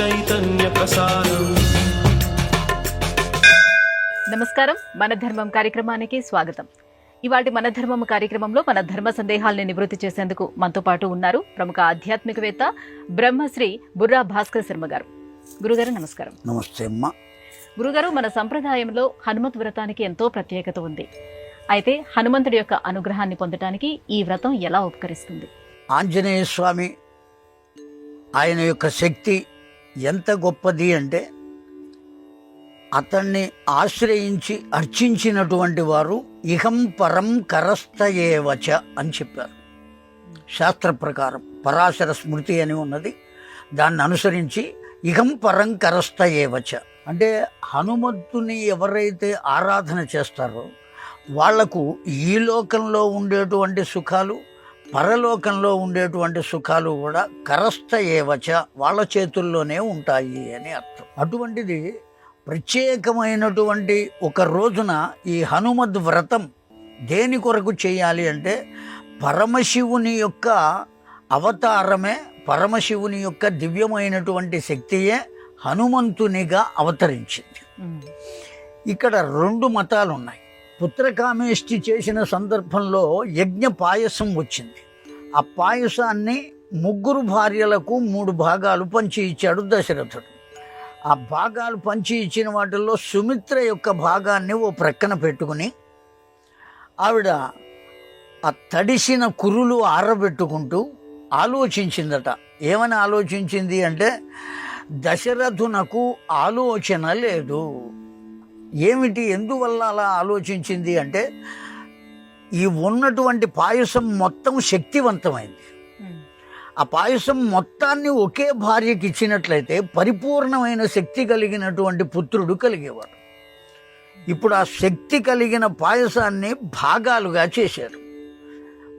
చైతన్య ప్రసారం నమస్కారం. మన ధర్మం కార్యక్రమానికి స్వాగతం. ఇవాటి మన ధర్మం కార్యక్రమంలో మన ధర్మ సందేహాల్ని నివృత్తి చేసేందుకు మనతో పాటు ఉన్నారు ప్రముఖ ఆధ్యాత్మికవేత్త బ్రహ్మశ్రీ బుర్రా భాస్కర్ శర్మ గారు. గురుగారు నమస్కారం. నమస్తే అమ్మ. గురుగారు మన సంప్రదాయంలో హనుమత్ వ్రతానికి ఎంతో ప్రత్యేకత ఉంది. అయితే హనుమంతుడి యొక్క అనుగ్రహాన్ని పొందటానికి ఈ వ్రతం ఎలా ఉపకరిస్తుంది? ఆంజనేయ స్వామి ఆయన యొక్క శక్తి ఎంత గొప్పది అంటే అతన్ని ఆశ్రయించి అర్చించినటువంటి వారు ఇహం పరం కరస్తయేవచ అని చెప్పారు. శాస్త్ర ప్రకారం పరాశర స్మృతి అని ఉన్నది. దాన్ని అనుసరించి ఇహం పరం కరస్తయేవచ అంటే హనుమంతుని ఎవరైతే ఆరాధన చేస్తారో వాళ్ళకు ఈ లోకంలో ఉండేటువంటి సుఖాలు పరలోకంలో ఉండేటువంటి సుఖాలు కూడా కరస్థ ఏవచ వాళ్ళ చేతుల్లోనే ఉంటాయి అని అర్థం. అటువంటిది ప్రత్యేకమైనటువంటి ఒక రోజున ఈ హనుమద్ వ్రతం దేని కొరకు చేయాలి అంటే పరమశివుని యొక్క అవతారమే పరమశివుని యొక్క దివ్యమైనటువంటి శక్తియే హనుమంతునిగా అవతరించింది. ఇక్కడ రెండు మతాలు ఉన్నాయి పుత్రకామేష్టి చేసిన సందర్భంలో యజ్ఞ పాయసం వచ్చింది. ఆ పాయసాన్ని ముగ్గురు భార్యలకు మూడు భాగాలు పంచి ఇచ్చాడు దశరథుడు. ఆ భాగాలు పంచి ఇచ్చిన వాటిల్లో సుమిత్ర యొక్క భాగాన్ని ఓ ప్రక్కన పెట్టుకుని ఆవిడ ఆ తడిసిన కురులు ఆరబెట్టుకుంటూ ఆలోచించిందట. ఏమని ఆలోచించింది అంటే దశరథునకు ఆలోచన లేదు. ఏమిటి? ఎందువల్ల అలా ఆలోచించింది అంటే ఈ ఉన్నటువంటి పాయసం మొత్తం శక్తివంతమైంది. ఆ పాయసం మొత్తాన్ని ఒకే భార్యకి ఇచ్చినట్లయితే పరిపూర్ణమైన శక్తి కలిగినటువంటి పుత్రుడు కలిగేవాడు. ఇప్పుడు ఆ శక్తి కలిగిన పాయసాన్ని భాగాలుగా చేశారు.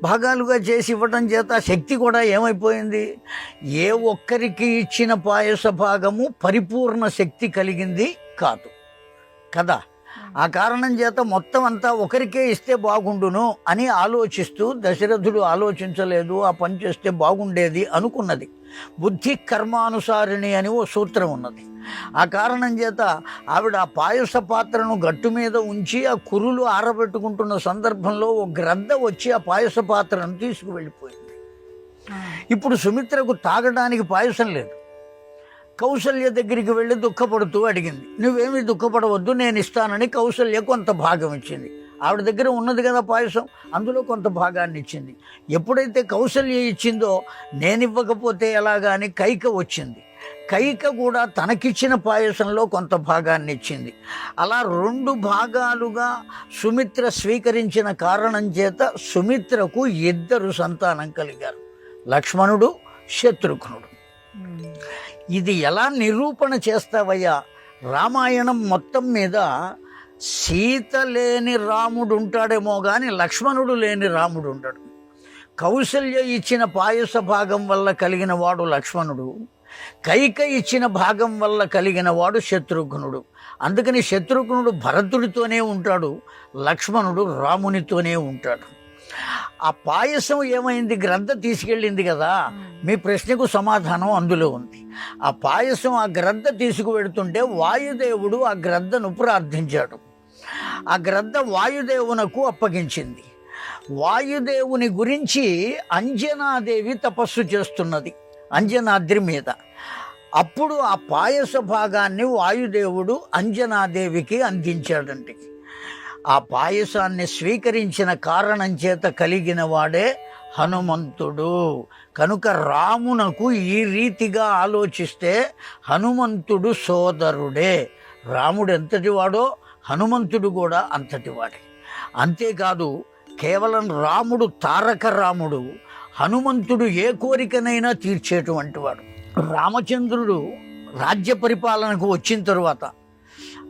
భాగాలుగా చేసి ఇవ్వడం చేత ఆ శక్తి కూడా ఏమైపోయింది? ఏ ఒక్కరికి ఇచ్చిన పాయస భాగము పరిపూర్ణ శక్తి కలిగింది కాదు. కదా. ఆ కారణం చేత మొత్తం అంతా ఒకరికే ఇస్తే బాగుండును అని ఆలోచిస్తూ దశరథుడు ఆలోచించలేదు ఆ పని చేస్తే బాగుండేది అనుకున్నది. బుద్ధి కర్మానుసారిణి అని ఓ సూత్రం ఉన్నది. ఆ కారణం చేత ఆవిడ ఆ పాయస పాత్రను గట్టు మీద ఉంచి ఆ కురులు ఆరబెట్టుకుంటున్న సందర్భంలో ఓ గ్రద్ద వచ్చి ఆ పాయస పాత్రను తీసుకువెళ్ళిపోయింది. ఇప్పుడు సుమిత్రకు తాగడానికి పాయసం లేదు. కౌసల్య దగ్గరికి వెళ్ళి దుఃఖపడుతూ అడిగింది. నువ్వేమీ దుఃఖపడవద్దు నేను ఇస్తానని కౌసల్య కొంత భాగం ఇచ్చింది. ఆవిడ దగ్గర ఉన్నది కదా పాయసం అందులో కొంత భాగాన్ని ఇచ్చింది. ఎప్పుడైతే కౌసల్య ఇచ్చిందో నేను ఇవ్వకపోతే ఎలాగా అని కైక వచ్చింది. కైక కూడా తనకిచ్చిన పాయసంలో కొంత భాగాన్ని ఇచ్చింది. అలా రెండు భాగాలుగా సుమిత్ర స్వీకరించిన కారణం చేత సుమిత్రకు ఇద్దరు సంతానం కలిగారు. లక్ష్మణుడు శత్రుఘ్నుడు. ఇది ఎలా నిరూపణ చేస్తావయ్యా? రామాయణం మొత్తం మీద సీత లేని రాముడు ఉంటాడేమో కానీ లక్ష్మణుడు లేని రాముడు ఉంటాడు కౌశల్య ఇచ్చిన పాయస భాగం వల్ల కలిగిన వాడు లక్ష్మణుడు. కైక ఇచ్చిన భాగం వల్ల కలిగిన వాడు శత్రుఘ్నుడు. అందుకని శత్రుఘ్నుడు భరతుడితోనే ఉంటాడు లక్ష్మణుడు రామునితోనే ఉంటాడు. ఆ పాయసం ఏమైంది? గ్రద్ద తీసుకెళ్ళింది కదా. మీ ప్రశ్నకు సమాధానం అందులో ఉంది. ఆ పాయసం ఆ గ్రద్ద తీసుకువెడుతుంటే వాయుదేవుడు ఆ గ్రద్దను ప్రార్థించాడు. ఆ గ్రద్ద వాయుదేవునకు అప్పగించింది. వాయుదేవుని గురించి అంజనాదేవి తపస్సు చేస్తున్నది అంజనాద్రి మీద. అప్పుడు ఆ పాయస భాగాన్ని వాయుదేవుడు అంజనాదేవికి అందించాడంటే ఆ పాయసాన్ని స్వీకరించిన కారణం చేత కలిగిన వాడే హనుమంతుడు. కనుక రామునకు ఈ రీతిగా ఆలోచిస్తే హనుమంతుడు సోదరుడే. రాముడు ఎంతటి వాడో హనుమంతుడు కూడా అంతటి వాడే. అంతేకాదు కేవలం రాముడు తారక రాముడు హనుమంతుడు ఏ కోరికనైనా తీర్చేటువంటి వాడు. రామచంద్రుడు రాజ్య పరిపాలనకు వచ్చిన తరువాత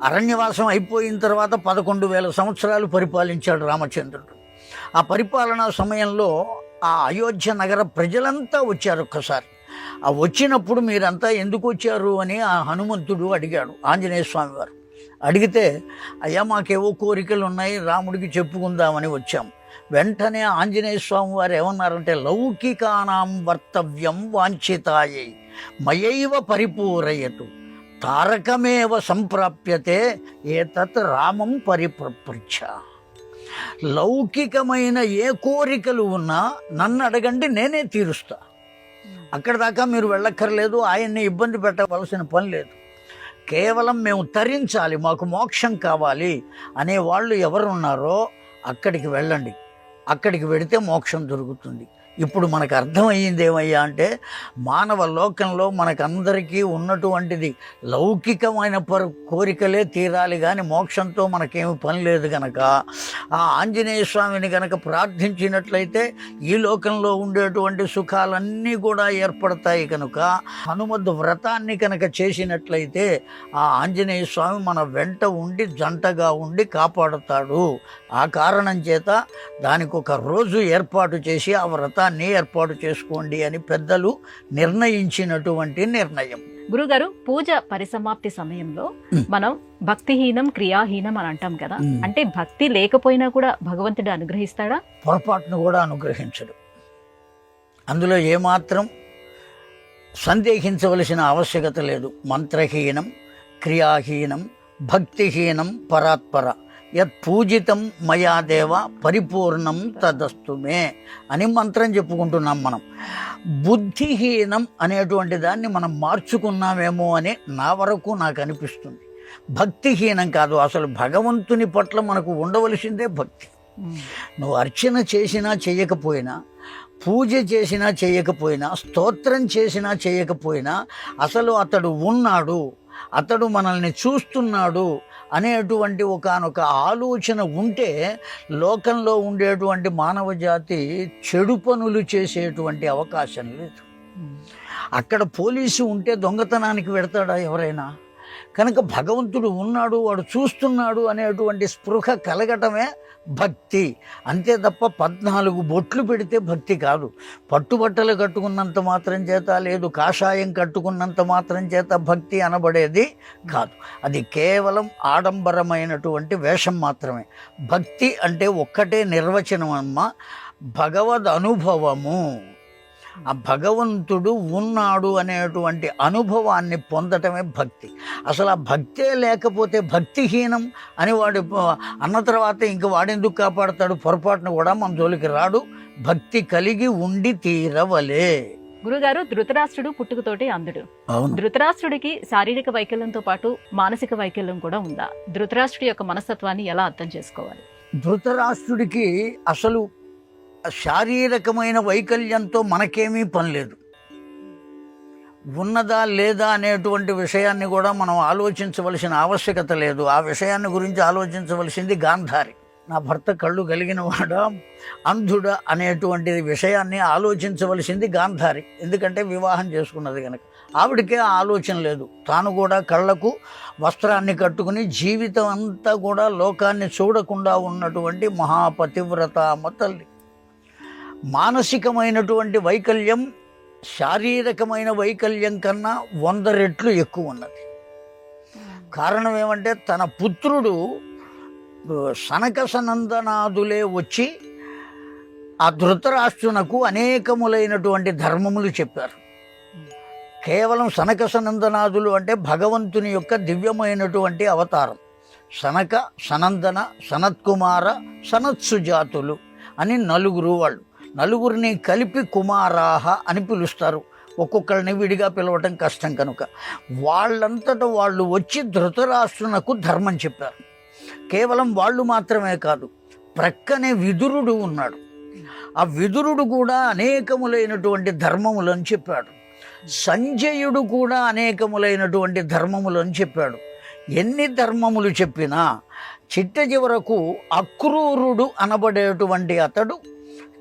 అరణ్యవాసం అయిపోయిన తర్వాత పదకొండు వేల సంవత్సరాలు పరిపాలించాడు రామచంద్రుడు. ఆ పరిపాలనా సమయంలో ఆ అయోధ్య నగర ప్రజలంతా వచ్చారు ఒక్కసారి. ఆ వచ్చినప్పుడు మీరంతా ఎందుకు వచ్చారు అని ఆ హనుమంతుడు అడిగాడు ఆంజనేయ స్వామి వారు. అడిగితే అయ్యా మాకేవో కోరికలు ఉన్నాయి రాముడికి చెప్పుకుందామని వచ్చాం. వెంటనే ఆంజనేయ స్వామి వారు ఏమన్నారంటే లౌకికానాం వర్తవ్యం వాంఛితాయై మయైవ పరిపూరయతు. తారకమేవ సంప్రాప్యతే ఏతత్ రామం పరిప్రపృచ్ఛ. లౌకికమైన ఏ కోరికలు ఉన్నా నన్ను అడగండి నేనే తీరుస్తా. అక్కడ దాకా మీరు వెళ్ళక్కర్లేదు ఆయన్ని ఇబ్బంది పెట్టవలసిన పని లేదు. కేవలం మేము తరించాలి మాకు మోక్షం కావాలి అనే వాళ్ళు ఎవరున్నారో అక్కడికి వెళ్ళండి. అక్కడికి వెడితే మోక్షం దొరుకుతుంది. ఇప్పుడు మనకు అర్థమయ్యింది ఏమయ్యా అంటే మానవ లోకంలో మనకందరికీ ఉన్నటువంటిది లౌకికమైన పరు కోరికలే తీరాలి కానీ మోక్షంతో మనకేమి పని లేదు గనక. ఆ ఆంజనేయ స్వామిని గనక ప్రార్థించినట్లయితే ఈ లోకంలో ఉండేటువంటి సుఖాలన్నీ కూడా ఏర్పడతాయి కనుక. హనుమద్ వ్రతాన్ని కనుక చేసినట్లయితే ఆ ఆంజనేయ స్వామి మన వెంట ఉండి జంటగా ఉండి కాపాడుతాడు. ఆ కారణం చేత దానికి ఒక రోజు ఏర్పాటు చేసి ఆ వ్రతాన్ని ఏర్పాటు చేసుకోండి అని పెద్దలు నిర్ణయించినటువంటి నిర్ణయం. గురుగారు పూజ పరిసమాప్తి సమయంలో. మనం భక్తిహీనం క్రియాహీనం అని అంటాం కదా. అంటే భక్తి లేకపోయినా కూడా భగవంతుడు అనుగ్రహిస్తాడా? పొరపాటును కూడా అనుగ్రహించడు. అందులో ఏమాత్రం సందేహించవలసిన ఆవశ్యకత లేదు. మంత్రహీనం క్రియాహీనం భక్తిహీనం పరాత్పర. యత్ పూజితం మయా దేవ పరిపూర్ణం తదస్తుమే అని మంత్రం చెప్పుకుంటున్నాం మనం. బుద్ధిహీనం అనేటువంటి దాన్ని మనం మార్చుకున్నామేమో అని నా వరకు నాకు అనిపిస్తుంది. భక్తిహీనం కాదు అసలు భగవంతుని పట్ల మనకు ఉండవలసిందే భక్తి. నువ్వు అర్చన చేసినా చేయకపోయినా పూజ చేసినా చేయకపోయినా స్తోత్రం చేసినా చేయకపోయినా అసలు అతడు ఉన్నాడు అతడు మనల్ని చూస్తున్నాడు అనేటువంటి ఒకనొక ఆలోచన ఉంటే లోకంలో ఉండేటువంటి మానవ జాతి చెడు పనులు చేసేటువంటి అవకాశం లేదు. అక్కడ పోలీసు ఉంటే దొంగతనానికి వెడతాడా ఎవరైనా? కనుక భగవంతుడు ఉన్నాడు వాడు చూస్తున్నాడు అనేటువంటి స్పృహ కలగటమే భక్తి. అంతే తప్ప పద్నాలుగు బొట్లు పెడితే భక్తి కాదు. పట్టుబట్టలు కట్టుకున్నంత మాత్రం చేత లేదు కాషాయం కట్టుకున్నంత మాత్రం చేత భక్తి అనబడేది కాదు. అది కేవలం ఆడంబరమైనటువంటి వేషం మాత్రమే. భక్తి అంటే ఒక్కటే నిర్వచనం అమ్మ భగవద్ అనుభవము ఆ భగవంతుడు ఉన్నాడు అనేటువంటి అనుభవాన్ని పొందటమే భక్తి. అసలు ఆ భక్తే లేకపోతే భక్తిహీనం అని వాడు అన్న తర్వాత ఇంక వాడెందుకు కాపాడతాడు? పొరపాటును కూడా మన జోలికి రాడు. భక్తి కలిగి ఉండి తీరవలే. గురుగారు ధృతరాష్ట్రుడు పుట్టుకతోటి అందుడు ధృతరాష్ట్రుడికి శారీరక వైకల్యంతో పాటు మానసిక వైకల్యం కూడా ఉందా? ధృతరాష్ట్రుడి యొక్క మనస్తత్వాన్ని ఎలా అర్థం చేసుకోవాలి? ధృతరాష్ట్రుడికి అసలు శారీరకమైన వైకల్యంతో మనకేమీ పని లేదు. ఉన్నదా లేదా అనేటువంటి విషయాన్ని కూడా మనం ఆలోచించవలసిన ఆవశ్యకత లేదు. ఆ విషయాన్ని గురించి ఆలోచించవలసింది గాంధారి. నా భర్త కళ్ళు కలిగిన వాడా అనేటువంటి విషయాన్ని ఆలోచించవలసింది గాంధారి. ఎందుకంటే వివాహం చేసుకున్నది కనుక ఆవిడకే ఆలోచన లేదు. తాను కూడా కళ్ళకు వస్త్రాన్ని కట్టుకుని జీవితం అంతా కూడా లోకాన్ని చూడకుండా ఉన్నటువంటి మహాపతివ్రత అమ్మ తల్లి. మానసికమైనటువంటి వైకల్యం శారీరకమైన వైకల్యం కన్నా వంద రెట్లు ఎక్కువ ఉన్నది. కారణం ఏమంటే తన పుత్రుడు సనక సనందనాదులే వచ్చి ఆ ధృతరాష్ట్రునకు అనేకములైనటువంటి ధర్మములు చెప్పారు. కేవలం సనక సనందనాదులు అంటే భగవంతుని యొక్క దివ్యమైనటువంటి అవతారం. సనక సనందన సనత్కుమార సనత్సుజాతులు అని నలుగురు వాళ్ళు. నలుగురిని కలిపి కుమారాహ అని పిలుస్తారు. ఒక్కొక్కరిని విడిగా పిలవటం కష్టం కనుక. వాళ్ళంతట వాళ్ళు వచ్చి ధృతరాష్ట్రునకు ధర్మం చెప్పారు. కేవలం వాళ్ళు మాత్రమే కాదు ప్రక్కనే విదురుడు ఉన్నాడు. ఆ విదురుడు కూడా అనేకములైనటువంటి ధర్మములను చెప్పాడు. సంజయుడు కూడా అనేకములైనటువంటి ధర్మములను చెప్పాడు. ఎన్ని ధర్మములు చెప్పినా చిట్ట చివరకు అక్రూరుడు అనబడేటువంటి అతడు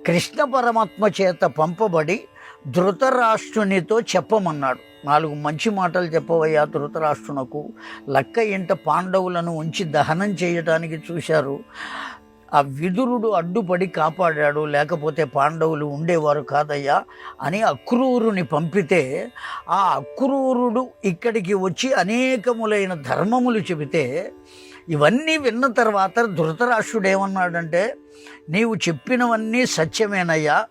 కృష్ణ పరమాత్మ చేత పంపబడి ధృతరాష్ట్రునితో చెప్పమన్నాడు. నాలుగు మంచి మాటలు చెప్పవయ్యా ధృతరాష్ట్రునకు. లక్క ఇంట పాండవులను ఉంచి దహనం చేయడానికి చూశారు. ఆ విదురుడు అడ్డుపడి కాపాడాడు. లేకపోతే పాండవులు ఉండేవారు కాదయ్యా అని అక్రూరుని పంపితే ఆ అక్రూరుడు ఇక్కడికి వచ్చి అనేకములైన ధర్మములు చెబితే ఇవన్నీ విన్న తర్వాత ధృతరాష్ట్రుడు ఏమన్నాడంటే నీవు చెప్పినవన్నీ సత్యమేనయ్యా.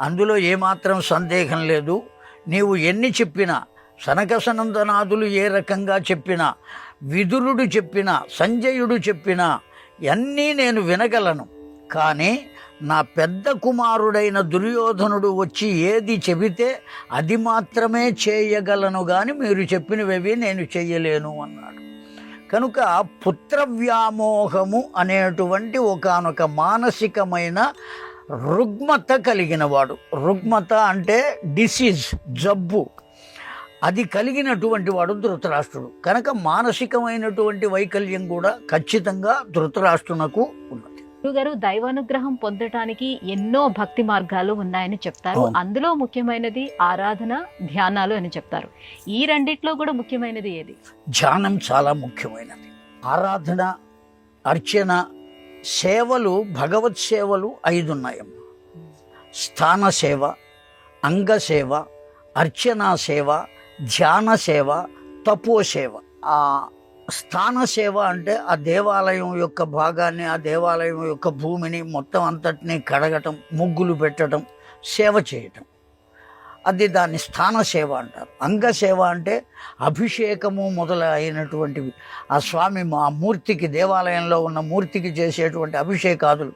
అందులో ఏమాత్రం సందేహం లేదు. నీవు ఎన్ని చెప్పినా సనకసనందనాథులు ఏ రకంగా చెప్పినా విదురుడు చెప్పినా సంజయుడు చెప్పినా అన్నీ నేను వినగలను. కానీ నా పెద్ద కుమారుడైన దుర్యోధనుడు వచ్చి ఏది చెబితే అది మాత్రమే చేయగలను కానీ మీరు చెప్పినవేవి నేను చెయ్యలేను అన్నాడు. కనుక పుత్ర వ్యామోహము అనేటువంటి ఒకానొక మానసికమైన రుగ్మత కలిగినవాడు. రుగ్మత అంటే డిసీజ్ జబ్బు. అది కలిగినటువంటి వాడు ధృతరాష్ట్రుడు. కనుక మానసికమైనటువంటి వైకల్యం కూడా ఖచ్చితంగా ధృతరాష్ట్రునకు ఉన్నది. గురుగారు దైవానుగ్రహం పొందటానికి ఎన్నో భక్తి మార్గాలు ఉన్నాయని చెప్తారు. అందులో ముఖ్యమైనది ఆరాధన ధ్యానాలు అని చెప్తారు. ఈ రెండిట్లో కూడా ముఖ్యమైనది ఏది? ధ్యానం చాలా ముఖ్యమైనది. ఆరాధన అర్చన సేవలు భగవత్ సేవలు ఐదు ఉన్నాయమ్మా స్థాన సేవ అంగ సేవ అర్చనా సేవ ధ్యాన సేవ తపో సేవ. ఆ స్థాన సేవ అంటే ఆ దేవాలయం యొక్క భాగాన్ని ఆ దేవాలయం యొక్క భూమిని మొత్తం అంతటినీ కడగటం ముగ్గులు పెట్టడం సేవ చేయటం. అది దాన్ని స్థాన సేవ అంటారు. అంగ సేవ అంటే అభిషేకము మొదలైనటువంటివి. ఆ స్వామి మా మూర్తికి దేవాలయంలో ఉన్న మూర్తికి చేసేటువంటి అభిషేకాదులు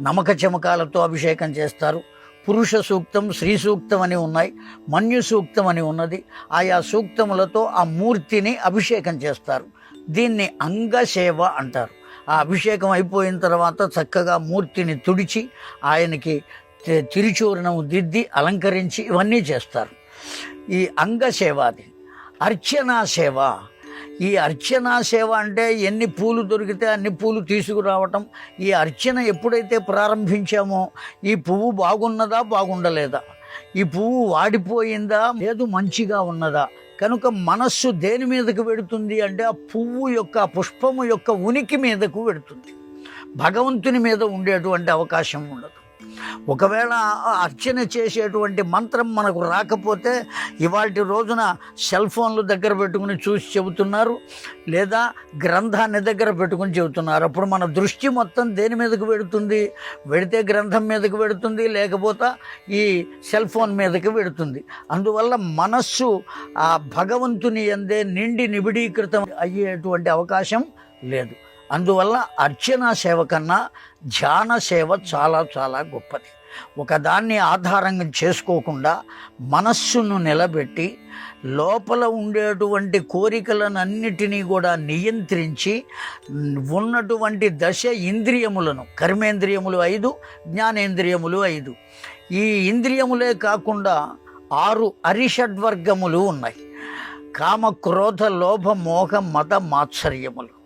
నమక చమకాలతో అభిషేకం చేస్తారు. పురుష సూక్తం స్త్రీ సూక్తం అని ఉన్నాయి. మన్యు సూక్తం అని ఉన్నది. ఆయా సూక్తములతో ఆ మూర్తిని అభిషేకం చేస్తారు. దీన్ని అంగసేవ అంటారు. ఆ అభిషేకం అయిపోయిన తర్వాత చక్కగా మూర్తిని తుడిచి ఆయనకి తి- తిరుచూర్ణం దిద్ది అలంకరించి ఇవన్నీ చేస్తారు. ఈ అంగసేవ అది అర్చనా సేవ ఈ అర్చనా సేవ అంటే ఎన్ని పూలు దొరికితే అన్ని పూలు తీసుకురావటం. ఈ అర్చన ఎప్పుడైతే ప్రారంభించామో ఈ పువ్వు బాగున్నదా బాగుండలేదా? ఈ పువ్వు వాడిపోయిందా? లేదు మంచిగా ఉన్నదా? కనుక మనస్సు దేని మీదకు వెడుతుంది అంటే ఆ పువ్వు యొక్క ఆ పుష్పము యొక్క ఉనికి మీదకు వెడుతుంది భగవంతుని మీద ఉండేటువంటి అవకాశం ఉండదు. ఒకవేళ అర్చన చేసేటువంటి మంత్రం మనకు రాకపోతే ఇవాటి రోజున సెల్ ఫోన్లు దగ్గర పెట్టుకుని చూసి చెబుతున్నారు లేదా గ్రంథాన్ని దగ్గర పెట్టుకుని చెబుతున్నారు. అప్పుడు మన దృష్టి మొత్తం దేని మీదకు పెడుతుంది? వెడితే గ్రంథం మీదకు పెడుతుంది లేకపోతే ఈ సెల్ ఫోన్ మీదకి పెడుతుంది. అందువల్ల మనస్సు ఆ భగవంతుని అందే నిండి నిబిడీకృతం అయ్యేటువంటి అవకాశం లేదు. అందువల్ల అర్చన సేవ కన్నా ధ్యాన సేవ చాలా చాలా గొప్పది. ఒకదాన్ని ఆధారంగా చేసుకోకుండా మనస్సును నిలబెట్టి లోపల ఉండేటువంటి కోరికలనన్నిటినీ కూడా నియంత్రించి ఉన్నటువంటి దశ ఇంద్రియములను కర్మేంద్రియములు ఐదు జ్ఞానేంద్రియములు ఐదు. ఈ ఇంద్రియములే కాకుండా ఆరు అరిషడ్వర్గములు ఉన్నాయి. కామ క్రోధ లోభ మోహ మత మాత్సర్యములు.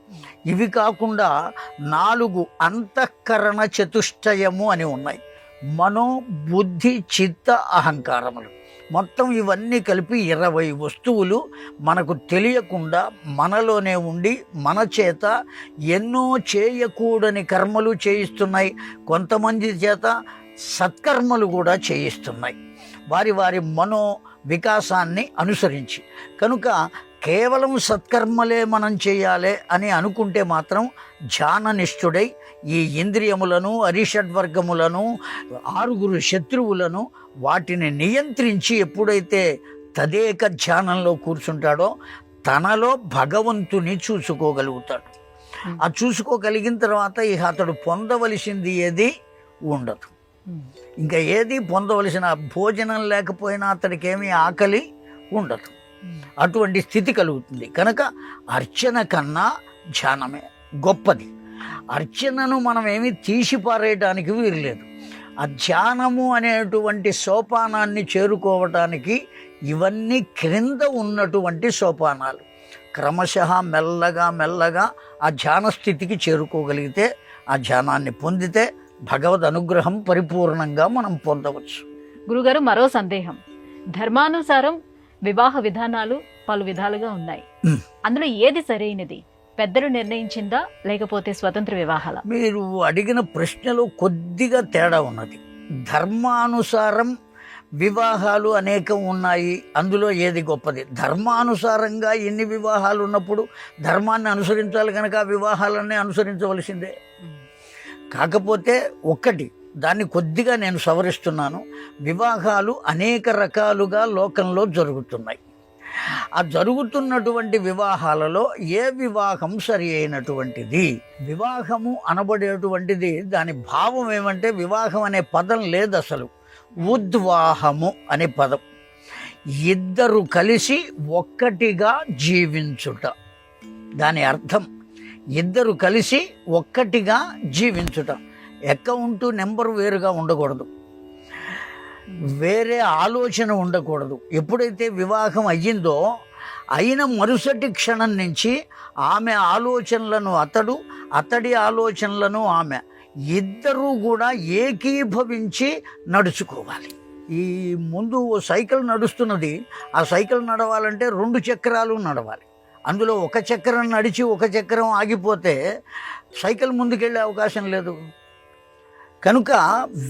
ఇవి కాకుండా నాలుగు అంతఃకరణ చతుష్టయము అని ఉన్నాయి. మనో బుద్ధి చిత్త అహంకారములు. మొత్తం ఇవన్నీ కలిపి ఇరవై వస్తువులు మనకు తెలియకుండా మనలోనే ఉండి మన చేత ఎన్నో చేయకూడని కర్మలు చేయిస్తున్నాయి. కొంతమంది చేత సత్కర్మలు కూడా చేయిస్తున్నాయి. వారి వారి మనో వికాసాన్ని అనుసరించి. కనుక కేవలం సత్కర్మలే మనం చేయాలి అని అనుకుంటే మాత్రం ధ్యాననిష్ఠుడై ఈ ఇంద్రియములను అరిషడ్వర్గములను ఆరుగురు శత్రువులను వాటిని నియంత్రించి ఎప్పుడైతే తదేక ధ్యానంలో కూర్చుంటాడో తనలో భగవంతుని చూసుకోగలుగుతాడు. ఆ చూసుకోగలిగిన తర్వాత ఇక అతడు పొందవలసింది ఏది? ఉండదు. ఇంకా ఏది పొందవలసిన భోజనం లేకపోయినా అతడికి ఏమీ ఆకలి ఉండదు. అటువంటి స్థితి కలుగుతుంది. కనుక అర్చన కన్నా ధ్యానమే గొప్పది. అర్చనను మనం ఏమి తీసిపారేయడానికి వీరలేదు ఆ ధ్యానము అనేటువంటి సోపానాన్ని చేరుకోవటానికి ఇవన్నీ క్రింద ఉన్నటువంటి సోపానాలు. క్రమశ మెల్లగా మెల్లగా ఆ ధ్యాన స్థితికి చేరుకోగలిగితే ఆ ధ్యానాన్ని పొందితే భగవద్ అనుగ్రహం పరిపూర్ణంగా మనం పొందవచ్చు. గురుగారు మరో సందేహం. ధర్మానుసారం వివాహ విధానాలు పలు విధాలుగా ఉన్నాయి. అందులో ఏది సరైనది? పెద్దలు నిర్ణయించిందా? లేకపోతే స్వతంత్ర వివాహాల? మీరు అడిగిన ప్రశ్నలో కొద్దిగా తేడా ఉన్నది. ధర్మానుసారం వివాహాలు అనేకం ఉన్నాయి. అందులో ఏది గొప్పది? ధర్మానుసారంగా ఎన్ని వివాహాలు ఉన్నప్పుడు ధర్మాన్ని అనుసరించాలి కనుక ఆ వివాహాలన్నీ అనుసరించవలసిందే. కాకపోతే ఒక్కటి దాన్ని కొద్దిగా నేను సవరిస్తున్నాను. వివాహాలు అనేక రకాలుగా లోకంలో జరుగుతున్నాయి. ఆ జరుగుతున్నటువంటి వివాహాలలో ఏ వివాహం సరి అయినటువంటిది? వివాహము అనబడేటువంటిది దాని భావం ఏమంటే వివాహం అనే పదం లేదు అసలు ఉద్వాహము అనే పదం. ఇద్దరు కలిసి ఒక్కటిగా జీవించుట. దాని అర్థం ఇద్దరు కలిసి ఒక్కటిగా జీవించుట. అకౌంట్ నెంబర్ వేరుగా ఉండకూడదు. వేరే ఆలోచన ఉండకూడదు. ఎప్పుడైతే వివాహం అయ్యిందో అయిన మరుసటి క్షణం నుంచి ఆమె ఆలోచనలను అతడు అతడి ఆలోచనలను ఆమె ఇద్దరూ కూడా ఏకీభవించి నడుచుకోవాలి. ఈ ముందు ఓ సైకిల్ నడుస్తున్నది. ఆ సైకిల్ నడవాలంటే రెండు చక్రాలు నడవాలి. అందులో ఒక చక్రం నడిచి ఒక చక్రం ఆగిపోతే సైకిల్ ముందుకెళ్ళే అవకాశం లేదు. కనుక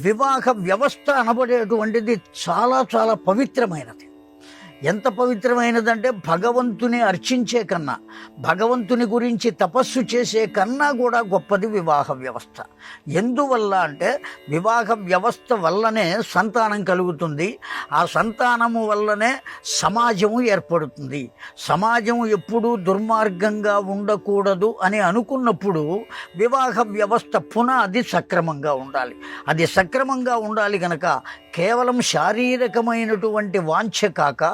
వివాహ వ్యవస్థ అనబడేటువంటిది చాలా చాలా పవిత్రమైనది. ఎంత పవిత్రమైనదంటే భగవంతుని అర్చించే కన్నా భగవంతుని గురించి తపస్సు చేసే కన్నా కూడా గొప్పది వివాహ వ్యవస్థ. ఎందువల్ల అంటే వివాహ వ్యవస్థ వల్లనే సంతానం కలుగుతుంది ఆ సంతానము వల్లనే సమాజము ఏర్పడుతుంది. సమాజం ఎప్పుడూ దుర్మార్గంగా ఉండకూడదు అని అనుకున్నప్పుడు వివాహ వ్యవస్థ పునాది సక్రమంగా ఉండాలి. అది సక్రమంగా ఉండాలి కనుక కేవలం శారీరకమైనటువంటి వాంఛ కాక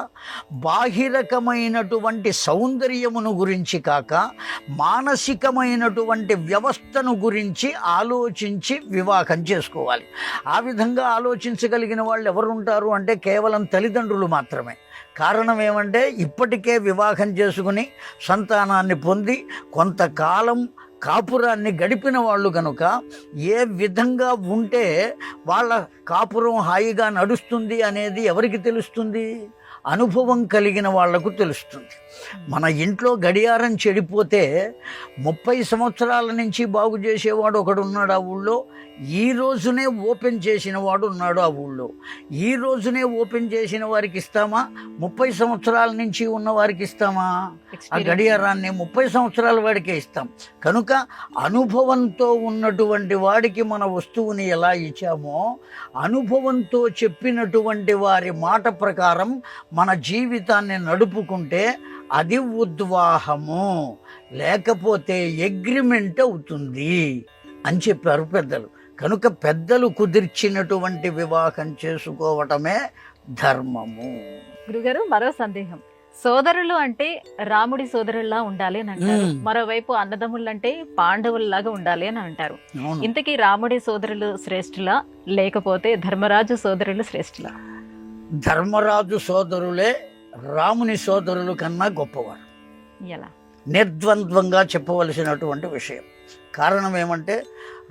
బాహిరకమైనటువంటి సౌందర్యమును గురించి కాక మానసికమైనటువంటి వ్యవస్థను గురించి ఆలోచించి వివాహం చేసుకోవాలి. ఆ విధంగా ఆలోచించగలిగిన వాళ్ళు ఎవరుంటారు అంటే కేవలం తల్లిదండ్రులు మాత్రమే. కారణం ఏమంటే ఇప్పటికే వివాహం చేసుకుని సంతానాన్ని పొంది కొంతకాలం కాపురాన్ని గడిపిన వాళ్ళు కనుక ఏ విధంగా ఉంటే వాళ్ళ కాపురం హాయిగా నడుస్తుంది అనేది ఎవరికి తెలుస్తుంది? అనుభవం కలిగిన వాళ్ళకు తెలుస్తుంది. మన ఇంట్లో గడియారం చెడిపోతే ముప్పై సంవత్సరాల నుంచి బాగు చేసేవాడు ఒకడు ఉన్నాడు ఆ ఊళ్ళో. ఈ రోజునే ఓపెన్ చేసిన వాడు ఉన్నాడు ఆ ఊళ్ళో. ఈ రోజునే ఓపెన్ చేసిన వారికి ఇస్తామా? ముప్పై సంవత్సరాల నుంచి ఉన్న వారికి ఇస్తామా? ఆ గడియారాన్ని ముప్పై సంవత్సరాల వాడికే ఇస్తాం. కనుక అనుభవంతో ఉన్నటువంటి వాడికి మన వస్తువుని ఎలా ఇచ్చామో అనుభవంతో చెప్పినటువంటి వారి మాట ప్రకారం మన జీవితాన్ని నడుపుకుంటే అది ఉద్వాహము. లేకపోతే అగ్రిమెంట్ అవుతుంది అని చెప్పారు పెద్దలు. కనుక పెద్దలు కుదిర్చినటువంటి వివాహం చేసుకోవటమే ధర్మము. గురుగారు మరో సందేహం. సోదరులు అంటే రాముడి సోదరుల్లా ఉండాలి అని అంటారు. మరోవైపు అన్నదమ్ములు అంటే పాండవుల్లాగా ఉండాలి అని అంటారు. ఇంతకీ రాముడి సోదరులు శ్రేష్ఠులా? లేకపోతే ధర్మరాజు సోదరులు శ్రేష్ఠులా? ధర్మరాజు సోదరులే రాముని సోదరుల కన్నా గొప్పవారు. ఎలా? నిర్ద్వంద్వంగా చెప్పవలసినటువంటి విషయం. కారణం ఏమంటే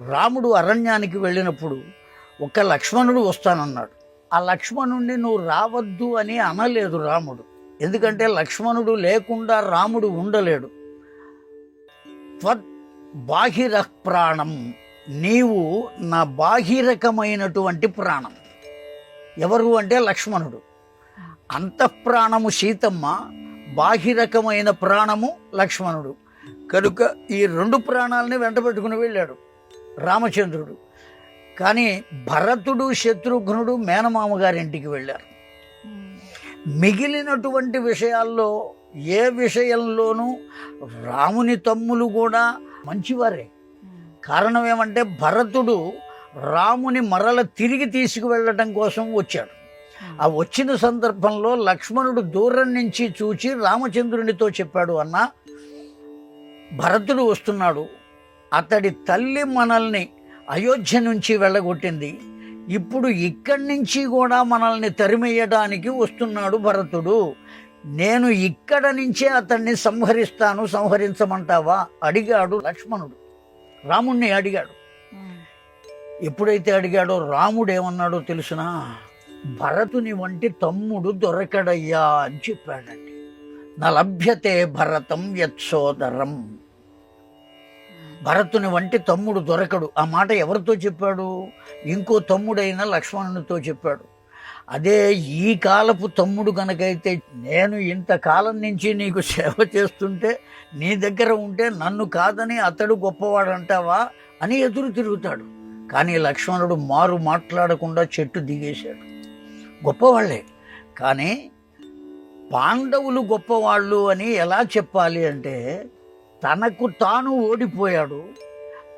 రాముడు అరణ్యానికి వెళ్ళినప్పుడు ఒక లక్ష్మణుడు వస్తానన్నాడు. ఆ లక్ష్మణుడిని నువ్వు రావద్దు అని అనలేదు రాముడు. ఎందుకంటే లక్ష్మణుడు లేకుండా రాముడు ఉండలేడు. త్వత్ బాహిర ప్రాణం నీవు నా బాహిరకమైనటువంటి ప్రాణం. ఎవరు అంటే లక్ష్మణుడు. అంతఃప్రాణము సీతమ్మ బాహిరకమైన ప్రాణము లక్ష్మణుడు. కనుక ఈ రెండు ప్రాణాలని వెంటబెట్టుకుని వెళ్ళాడు రామచంద్రుడు. కానీ భరతుడు శత్రుఘ్నుడు మేనమామ గారింటికి వెళ్ళారు. మిగిలినటువంటి విషయాల్లో ఏ విషయంలోనూ రాముని తమ్ములు కూడా మంచివారే. కారణం ఏమంటే భరతుడు రాముని మరల తిరిగి తీసుకువెళ్ళటం కోసం వచ్చాడు. ఆ వచ్చిన సందర్భంలో లక్ష్మణుడు దూరం నుంచి చూచి రామచంద్రునితో చెప్పాడు అన్న భరతుడు వస్తున్నాడు. అతడి తల్లి మనల్ని అయోధ్య నుంచి వెళ్ళగొట్టింది. ఇప్పుడు ఇక్కడి నుంచి కూడా మనల్ని తరిమేయడానికి వస్తున్నాడు భరతుడు. నేను ఇక్కడ నుంచే అతన్ని సంహరిస్తాను సంహరించమంటావా? అడిగాడు లక్ష్మణుడు. రాముణ్ణి అడిగాడు. ఎప్పుడైతే అడిగాడో రాముడు ఏమన్నాడో తెలుసునా? భరతుని వంటి తమ్ముడు దొరకడయ్యా అని చెప్పాడండి. నలభ్యతే భరతం యత్సోదరం భరతుని వంటి తమ్ముడు దొరకడు. ఆ మాట ఎవరితో చెప్పాడు? ఇంకో తమ్ముడైన లక్ష్మణునితో చెప్పాడు. అదే ఈ కాలపు తమ్ముడు కనుకైతే నేను ఇంతకాలం నుంచి నీకు సేవ చేస్తుంటే నీ దగ్గర ఉంటే నన్ను కాదని అతడు గొప్పవాడు అంటావా అని ఎదురు తిరుగుతాడు. కానీ లక్ష్మణుడు మారు మాట్లాడకుండా చెట్టు దిగేశాడు. గొప్పవాళ్ళే కానీ పాండవులు గొప్పవాళ్ళు అని ఎలా చెప్పాలి అంటే తనకు తాను ఓడిపోయాడు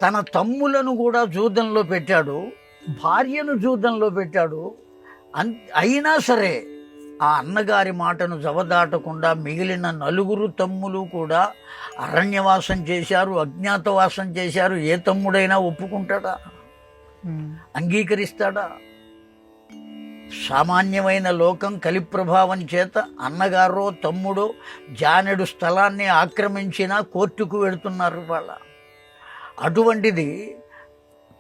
తన తమ్ములను కూడా జూదంలో పెట్టాడు భార్యను జూదంలో పెట్టాడు. అన్ అయినా సరే ఆ అన్నగారి మాటను జవదాటకుండా మిగిలిన నలుగురు తమ్ములు కూడా అరణ్యవాసం చేశారు అజ్ఞాతవాసం చేశారు. ఏ తమ్ముడైనా ఒప్పుకుంటాడా? అంగీకరిస్తాడా? సామాన్యమైన లోకం కలిప్రభావం చేత అన్నగారో తమ్ముడో జానెడు స్థలాన్ని ఆక్రమించినా కోర్టుకు వెళుతున్నారు వాళ్ళ అటువంటిది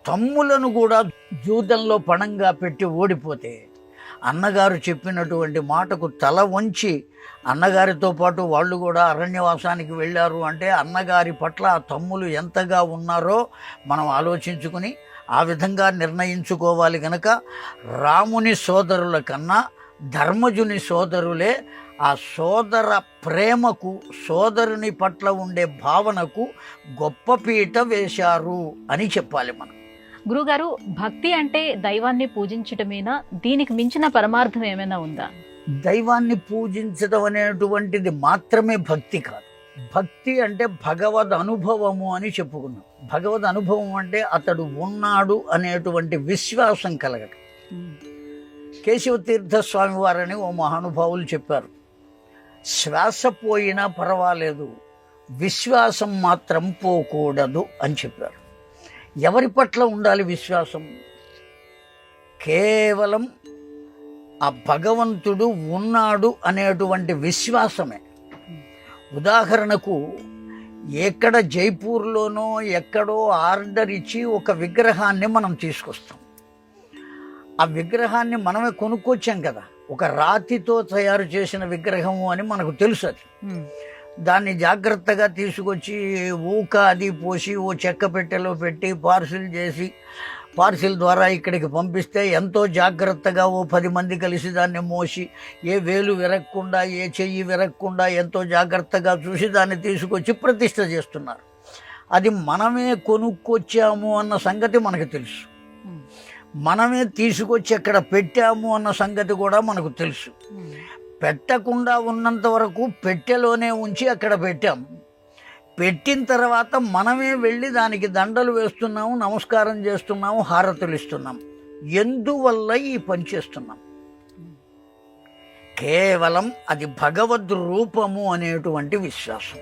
తమ్ములను కూడా జూదంలో పణంగా పెట్టి ఓడిపోతే అన్నగారు చెప్పినటువంటి మాటకు తల వంచి అన్నగారితో పాటు వాళ్ళు కూడా అరణ్యవాసానికి వెళ్ళారు అంటే అన్నగారి పట్ల ఆ తమ్ములు ఎంతగా ఉన్నారో మనం ఆలోచించుకుని ఆ విధంగా నిర్ణయించుకోవాలి గనక రాముని సోదరుల కన్నా ధర్మజుని సోదరులే ఆ సోదర ప్రేమకు సోదరుని పట్ల ఉండే భావనకు గొప్ప పీట వేశారు అని చెప్పాలి మనం. గురుగారు భక్తి అంటే దైవాన్ని పూజించటమేనా? దీనికి మించిన పరమార్థం ఏమైనా ఉందా? దైవాన్ని పూజించడం అనేటువంటిది మాత్రమే భక్తి కాదు. భక్తి అంటే భగవద్ అనుభవము అని చెప్పుకున్నాం. భగవద్ అనుభవం అంటే అతడు ఉన్నాడు అనేటువంటి విశ్వాసం కలగటం. కేశవ తీర్థ స్వామి వారని ఓ మహానుభావులు చెప్పారు. శ్వాస పోయినా పర్వాలేదు విశ్వాసం మాత్రం పోకూడదు అని చెప్పారు. ఎవరి పట్ల ఉండాలి విశ్వాసం? కేవలం ఆ భగవంతుడు ఉన్నాడు అనేటువంటి విశ్వాసమే. ఉదాహరణకు ఎక్కడ జైపూర్లోనో ఎక్కడో ఆర్డర్ ఇచ్చి ఒక విగ్రహాన్ని మనం తీసుకొస్తాం. ఆ విగ్రహాన్ని మనమే కొనుక్కొచ్చాం కదా. ఒక రాతితో తయారు చేసిన విగ్రహము అని మనకు తెలుసు అది. దాన్ని జాగ్రత్తగా తీసుకొచ్చి ఊక అది పోసి ఓ చెక్క పెట్టెలో పెట్టి పార్సిల్ చేసి పార్సిల్ ద్వారా ఇక్కడికి పంపిస్తే ఎంతో జాగ్రత్తగా ఓ పది మంది కలిసి దాన్ని మోసి ఏ వేలు విరగకుండా ఏ చెయ్యి విరగకుండా ఎంతో జాగ్రత్తగా చూసి దాన్ని తీసుకొచ్చి ప్రతిష్ట చేస్తున్నారు. అది మనమే కొనుక్కొచ్చాము అన్న సంగతి మనకు తెలుసు. మనమే తీసుకొచ్చి అక్కడ పెట్టాము అన్న సంగతి కూడా మనకు తెలుసు. పెట్టకుండా ఉన్నంత వరకు పెట్టెలోనే ఉంచి అక్కడ పెట్టాం. పెట్టిన తర్వాత మనమే వెళ్ళి దానికి దండలు వేస్తున్నాము నమస్కారం చేస్తున్నాము హారతులు ఇస్తున్నాం. ఎందువల్ల ఈ పని చేస్తున్నాం? కేవలం అది భగవద్ రూపము అనేటువంటి విశ్వాసం.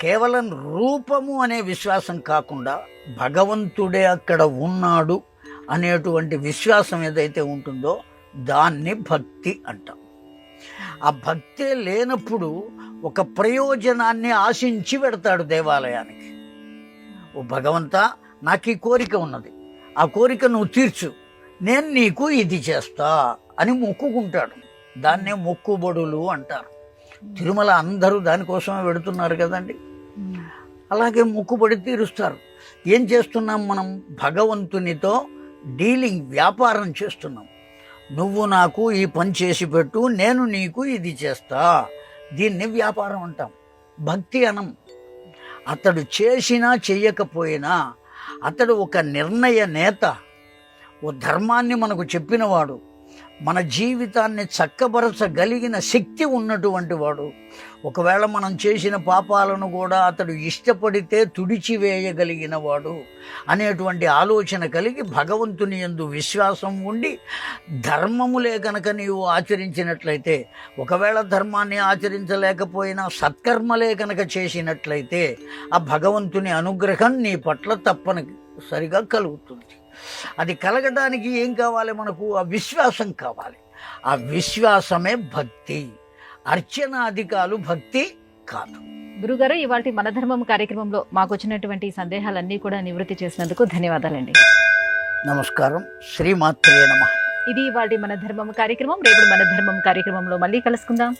కేవలం రూపము అనే విశ్వాసం కాకుండా భగవంతుడే అక్కడ ఉన్నాడు అనేటువంటి విశ్వాసం ఏదైతే ఉంటుందో దాన్ని భక్తి అంటాం. ఆ భక్తే లేనప్పుడు ఒక ప్రయోజనాన్ని ఆశించి పెడతాడు దేవాలయానికి. ఓ భగవంతా నాకు ఈ కోరిక ఉన్నది. ఆ కోరిక నువ్వు తీర్చు. నేను నీకు ఇది చేస్తా అని మొక్కుకుంటాడు. దాన్నే మొక్కుబడులు అంటారు. తిరుమల అందరూ దానికోసమే పెడుతున్నారు కదండి. అలాగే మొక్కుబడి తీరుస్తారు. ఏం చేస్తున్నాం మనం? భగవంతునితో డీలింగ్ వ్యాపారం చేస్తున్నాం. నువ్వు నాకు ఈ పని చేసి పెట్టు నేను నీకు ఇది చేస్తా. దీన్ని వ్యాపారం అంటాం. భక్తి అనం. అతడు చేసినా చెయ్యకపోయినా అతడు ఒక నిర్ణయ నేత. ఓ ధర్మాన్ని మనకు చెప్పినవాడు. మన జీవితాన్ని చక్కబరచగలిగిన శక్తి ఉన్నటువంటి వాడు. ఒకవేళ మనం చేసిన పాపాలను కూడా అతడు ఇష్టపడితే తుడిచివేయగలిగిన వాడు అనేటువంటి ఆలోచన కలిగి భగవంతుని యందు విశ్వాసం ఉండి ధర్మములే కనుక నీవు ఆచరించినట్లయితే ఒకవేళ ధర్మాన్ని ఆచరించలేకపోయినా సత్కర్మలే కనుక చేసినట్లయితే ఆ భగవంతుని అనుగ్రహం నీ పట్ల తప్పనిసరిగా కలుగుతుంది. అది కలగడానికి ఏం కావాలి మనకు? ఆ విశ్వాసం కావాలి. ఆ విశ్వాసమే భక్తి. అర్చనాధికాలు భక్తి కాదు. గురుగారు ఇవాళ మన ధర్మం కార్యక్రమంలో మాకు వచ్చినటువంటి సందేహాలన్నీ కూడా నివృత్తి చేసినందుకు ధన్యవాదాలండి. నమస్కారం. శ్రీమాత్రే నమ. ఇది ఇవాళ మన ధర్మం కార్యక్రమం. రేపు మన ధర్మం కార్యక్రమంలో మళ్ళీ కలుసుకుందాం.